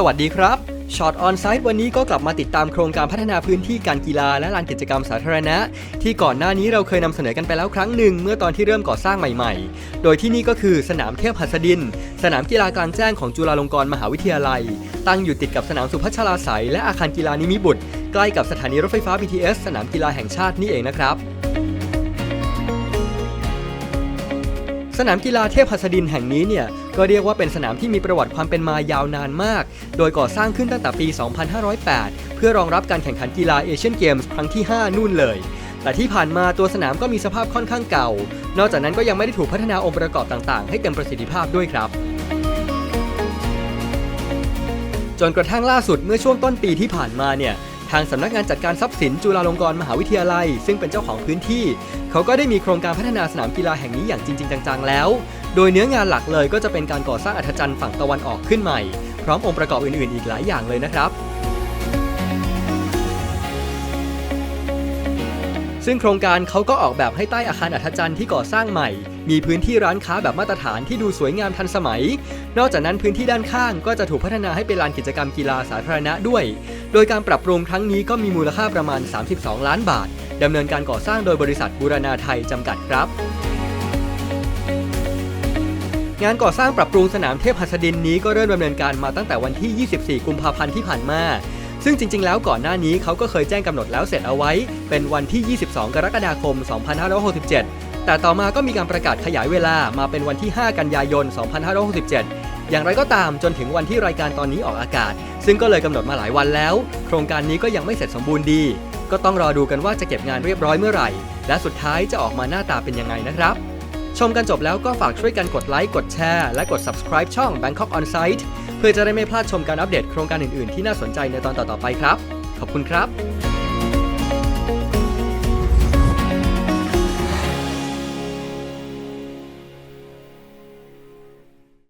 สวัสดีครับช็อตออนไซต์วันนี้ก็กลับมาติดตามโครงการพัฒนาพื้นที่การกีฬาและลานกิจกรรมสาธารณะ ที่ก่อนหน้านี้เราเคยนำเสนอกันไปแล้วครั้งหนึ่งเมื่อตอนที่เริ่มก่อสร้างใหม่ๆ โดยที่นี่ก็คือสนามเทพหัสดิน สนามกีฬากลางแจ้งของจุฬาลงกรณ์มหาวิทยาลัย ตั้งอยู่ติดกับสนามสุพัชราไสยและอาคารกีฬานิมิบุตร ใกล้กับสถานีรถไฟฟ้า BTS สนามกีฬาแห่งชาตินี่เองนะครับสนามกีฬาเทพหัสดินแห่งนี้เนี่ย ก็เรียกว่าเป็นสนามที่มีประวัติความเป็นมายาวนานมาก โดยก่อสร้างขึ้นตั้งแต่ปี 2508 เพื่อรองรับการแข่งขันกีฬาเอเชียนเกมส์ครั้งที่ 5 นู่นเลย แต่ที่ผ่านมาตัวสนามก็มีสภาพค่อนข้างเก่า นอกจากนั้นก็ยังไม่ได้ถูกพัฒนาองค์ประกอบต่างๆ ให้เต็มประสิทธิภาพด้วยครับจนกระทั่งล่าสุดเมื่อช่วงต้นปีที่ผ่านมาเนี่ยทางสำนักงานจัดการทรัพย์สินจุฬาลงกรณ์มหาวิทยาลัย ซึ่งเป็นเจ้าของพื้นที่ เขาก็ได้มีโครงการพัฒนาสนามกีฬาแห่งนี้อย่างจริงจังๆแล้ว โดยเนื้องานหลักเลยก็จะเป็นการก่อสร้างอัธจันทร์ฝั่งตะวันออกขึ้นใหม่ พร้อมองค์ประกอบอื่นๆ อีกหลายอย่างเลยนะครับ ซึ่งโครงการเขาก็ออกแบบให้ใต้อาคารอัธจันทร์ที่ก่อสร้างใหม่ มีพื้นที่ร้านค้าแบบมาตรฐานที่ดูสวยงามทันสมัย นอกจากนั้นพื้นที่ด้านข้างก็จะถูกพัฒนาให้เป็นลานกิจกรรมกีฬาสาธารณะด้วย โดยการปรับปรุงครั้งนี้ก็มีมูลค่าประมาณ 32 ล้านบาทดำเนินการก่อสร้างโดยบริษัทบูรณาไทยจำกัดครับ งานก่อสร้างปรับปรุงสนามเทพหัสดินนี้ก็เริ่มดำเนินการมาตั้งแต่วันที่ 24 กุมภาพันธ์ที่ผ่านมา ซึ่งจริง ๆ แล้วก่อนหน้านี้เขาก็เคยแจ้งกำหนดแล้วเสร็จเอาไว้ เป็นวันที่ 22 กรกฎาคม 2567 แต่ต่อมาก็มีการประกาศขยายเวลามาเป็นวันที่ 5 กันยายน 2567อย่างไรก็ตามจนถึงวันที่รายการตอนนี้ออกอากาศ ซึ่งก็เลยกำหนดมาหลายวันแล้ว โครงการนี้ก็ยังไม่เสร็จสมบูรณ์ดี ก็ต้องรอดูกันว่าจะเก็บงานเรียบร้อยเมื่อไหร่ และสุดท้ายจะออกมาหน้าตาเป็นยังไงนะครับ ชมกันจบแล้วก็ฝากช่วยกันกดไลค์กดแชร์และกด subscribe ช่อง Bangkok On Site เพื่อจะได้ไม่พลาดชมการอัปเดตโครงการอื่นๆ ที่น่าสนใจในตอนต่อๆไปครับ ขอบคุณครับ